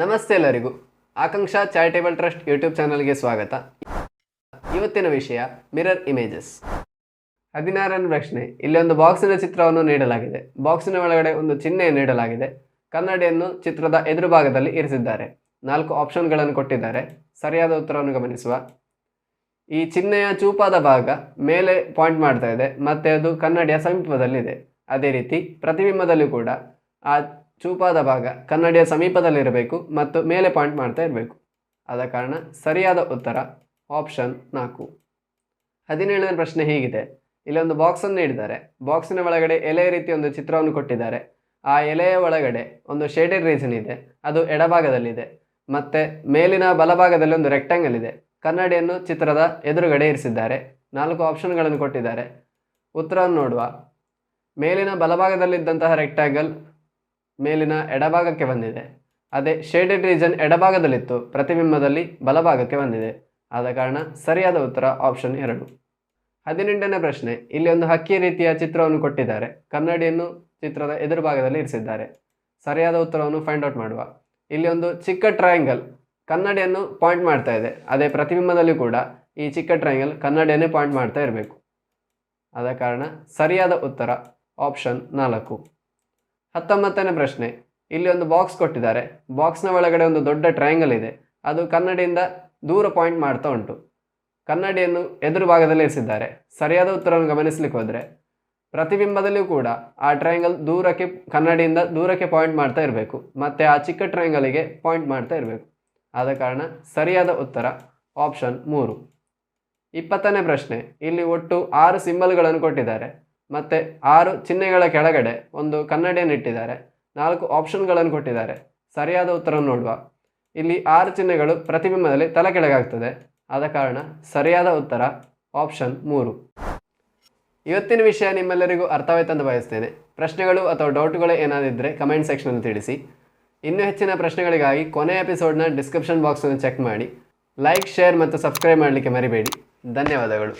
ನಮಸ್ತೆ ಎಲ್ಲರಿಗೂ. Akanksha charitable trust YouTube ಚಾನಲ್ಗೆ ಸ್ವಾಗತ. ಇವತ್ತಿನ ವಿಷಯ, ಮಿರರ್ ಇಮೇಜಸ್. ಹದಿನಾರನೇ ಪ್ರಶ್ನೆ ಇಲ್ಲಿ ಒಂದು ಬಾಕ್ಸಿನ ಚಿತ್ರವನ್ನು ನೀಡಲಾಗಿದೆ. ಬಾಕ್ಸಿನ ಒಳಗಡೆ ಒಂದು ಚಿಹ್ನೆ ನೀಡಲಾಗಿದೆ. ಕನ್ನಡಿಯನ್ನು ಚಿತ್ರದ ಎದುರು ಭಾಗದಲ್ಲಿ ಇರಿಸಿದ್ದಾರೆ. ನಾಲ್ಕು ಆಪ್ಷನ್ಗಳನ್ನು ಕೊಟ್ಟಿದ್ದಾರೆ. ಸರಿಯಾದ ಉತ್ತರವನ್ನು ಗಮನಿಸುವ. ಈ ಚಿಹ್ನೆಯ ಚೂಪಾದ ಭಾಗ ಮೇಲೆ ಪಾಯಿಂಟ್ ಮಾಡ್ತಾ ಇದೆ. ಮತ್ತು ಅದು ಕನ್ನಡಿಯ ಸಮೀಪದಲ್ಲಿದೆ. ಅದೇ ರೀತಿ ಪ್ರತಿಬಿಂಬದಲ್ಲಿ ಕೂಡ ಆ ಚೂಪಾದ ಭಾಗ ಕನ್ನಡಿಯ ಸಮೀಪದಲ್ಲಿರಬೇಕು ಮತ್ತು ಮೇಲೆ ಪಾಯಿಂಟ್ ಮಾಡ್ತಾ ಇರಬೇಕು. ಆದ ಕಾರಣ ಸರಿಯಾದ ಉತ್ತರ ಆಪ್ಷನ್ ನಾಲ್ಕು. ಹದಿನೇಳನೇ ಪ್ರಶ್ನೆ ಹೀಗಿದೆ. ಇಲ್ಲಿ ಒಂದು ಬಾಕ್ಸನ್ನು ನೀಡಿದ್ದಾರೆ. ಬಾಕ್ಸಿನ ಒಳಗಡೆ ಎಲೆಯ ರೀತಿ ಒಂದು ಚಿತ್ರವನ್ನು ಕೊಟ್ಟಿದ್ದಾರೆ. ಆ ಎಲೆಯ ಒಳಗಡೆ ಒಂದು ಶೇಡೆಡ್ ರೀಸನ್ ಇದೆ. ಅದು ಎಡಭಾಗದಲ್ಲಿದೆ. ಮತ್ತು ಮೇಲಿನ ಬಲಭಾಗದಲ್ಲಿ ಒಂದು ರೆಕ್ಟ್ಯಾಂಗಲ್ ಇದೆ. ಕನ್ನಡಿಯನ್ನು ಚಿತ್ರದ ಎದುರುಗಡೆ ಇರಿಸಿದ್ದಾರೆ. ನಾಲ್ಕು ಆಪ್ಷನ್ಗಳನ್ನು ಕೊಟ್ಟಿದ್ದಾರೆ. ಉತ್ತರವನ್ನು ನೋಡುವ. ಮೇಲಿನ ಬಲಭಾಗದಲ್ಲಿದ್ದಂತಹ ರೆಕ್ಟ್ಯಾಂಗಲ್ ಮೇಲಿನ ಎಡಭಾಗಕ್ಕೆ ಬಂದಿದೆ. ಅದೇ ಶೇಡೆಡ್ ರೀಜನ್ ಎಡಭಾಗದಲ್ಲಿತ್ತು. ಪ್ರತಿಬಿಂಬದಲ್ಲಿ ಬಲಭಾಗಕ್ಕೆ ಬಂದಿದೆ. ಆದ ಕಾರಣ ಸರಿಯಾದ ಉತ್ತರ ಆಪ್ಷನ್ ಎರಡು. ಹದಿನೆಂಟನೇ ಪ್ರಶ್ನೆ. ಇಲ್ಲಿ ಒಂದು ಹಕ್ಕಿ ರೀತಿಯ ಚಿತ್ರವನ್ನು ಕೊಟ್ಟಿದ್ದಾರೆ. ಕನ್ನಡಿಯನ್ನು ಚಿತ್ರದ ಎದುರು ಭಾಗದಲ್ಲಿ ಇರಿಸಿದ್ದಾರೆ. ಸರಿಯಾದ ಉತ್ತರವನ್ನು ಫೈಂಡ್ ಔಟ್ ಮಾಡುವ. ಇಲ್ಲಿ ಒಂದು ಚಿಕ್ಕ ಟ್ರಯಾಂಗಲ್ ಕನ್ನಡಿಯನ್ನು ಪಾಯಿಂಟ್ ಮಾಡ್ತಾ ಇದೆ. ಅದೇ ಪ್ರತಿಬಿಂಬದಲ್ಲಿ ಕೂಡ ಈ ಚಿಕ್ಕ ಟ್ರಯಾಂಗಲ್ ಕನ್ನಡಿಯನ್ನೇ ಪಾಯಿಂಟ್ ಮಾಡ್ತಾ ಇರಬೇಕು. ಆದ ಕಾರಣ ಸರಿಯಾದ ಉತ್ತರ ಆಪ್ಷನ್ ನಾಲ್ಕು. ಹತ್ತೊಂಬತ್ತನೇ ಪ್ರಶ್ನೆ. ಇಲ್ಲಿ ಒಂದು ಬಾಕ್ಸ್ ಕೊಟ್ಟಿದ್ದಾರೆ. ಬಾಕ್ಸ್ನ ಒಳಗಡೆ ಒಂದು ದೊಡ್ಡ ಟ್ರಯಾಂಗಲ್ ಇದೆ. ಅದು ಕನ್ನಡಿಯಿಂದ ದೂರ ಪಾಯಿಂಟ್ ಮಾಡ್ತಾ ಉಂಟು. ಕನ್ನಡಿಯನ್ನು ಎದುರು ಭಾಗದಲ್ಲಿ ಇರಿಸಿದ್ದಾರೆ. ಸರಿಯಾದ ಉತ್ತರವನ್ನು ಗಮನಿಸಲಿಕ್ಕೆ ಹೋದರೆ, ಪ್ರತಿಬಿಂಬದಲ್ಲಿಯೂ ಕೂಡ ಆ ಟ್ರಯಾಂಗಲ್ ದೂರಕ್ಕೆ, ಕನ್ನಡಿಯಿಂದ ದೂರಕ್ಕೆ ಪಾಯಿಂಟ್ ಮಾಡ್ತಾ ಇರಬೇಕು. ಮತ್ತು ಆ ಚಿಕ್ಕ ಟ್ರಯಾಂಗಲಿಗೆ ಪಾಯಿಂಟ್ ಮಾಡ್ತಾ ಇರಬೇಕು. ಆದ ಕಾರಣ ಸರಿಯಾದ ಉತ್ತರ ಆಪ್ಷನ್ ಮೂರು. ಇಪ್ಪತ್ತನೇ ಪ್ರಶ್ನೆ. ಇಲ್ಲಿ ಒಟ್ಟು ಆರು ಸಿಂಬಲ್ಗಳನ್ನು ಕೊಟ್ಟಿದ್ದಾರೆ. ಮತ್ತು ಆರು ಚಿಹ್ನೆಗಳ ಕೆಳಗಡೆ ಒಂದು ಕನ್ನಡಿಯನ್ನು ಇಟ್ಟಿದ್ದಾರೆ. ನಾಲ್ಕು ಆಪ್ಷನ್ಗಳನ್ನು ಕೊಟ್ಟಿದ್ದಾರೆ. ಸರಿಯಾದ ಉತ್ತರ ನೋಡುವ. ಇಲ್ಲಿ ಆರು ಚಿಹ್ನೆಗಳು ಪ್ರತಿಬಿಂಬದಲ್ಲಿ ತಲೆ ಕೆಳಗಾಗ್ತದೆ. ಆದ ಕಾರಣ ಸರಿಯಾದ ಉತ್ತರ ಆಪ್ಷನ್ ಮೂರು. ಇವತ್ತಿನ ವಿಷಯ ನಿಮ್ಮೆಲ್ಲರಿಗೂ ಅರ್ಥವಾಯ್ತಂದು ಬಯಸ್ತೇನೆ. ಪ್ರಶ್ನೆಗಳು ಅಥವಾ ಡೌಟ್ಗಳು ಏನಾದಿದ್ದರೆ ಕಮೆಂಟ್ ಸೆಕ್ಷನಲ್ಲಿ ತಿಳಿಸಿ. ಇನ್ನೂ ಹೆಚ್ಚಿನ ಪ್ರಶ್ನೆಗಳಿಗಾಗಿ ಕೊನೆ ಎಪಿಸೋಡ್ನ ಡಿಸ್ಕ್ರಿಪ್ಷನ್ ಬಾಕ್ಸನ್ನು ಚೆಕ್ ಮಾಡಿ. ಲೈಕ್ ಶೇರ್ ಮತ್ತು ಸಬ್ಸ್ಕ್ರೈಬ್ ಮಾಡಲಿಕ್ಕೆ ಮರಿಬೇಡಿ. ಧನ್ಯವಾದಗಳು.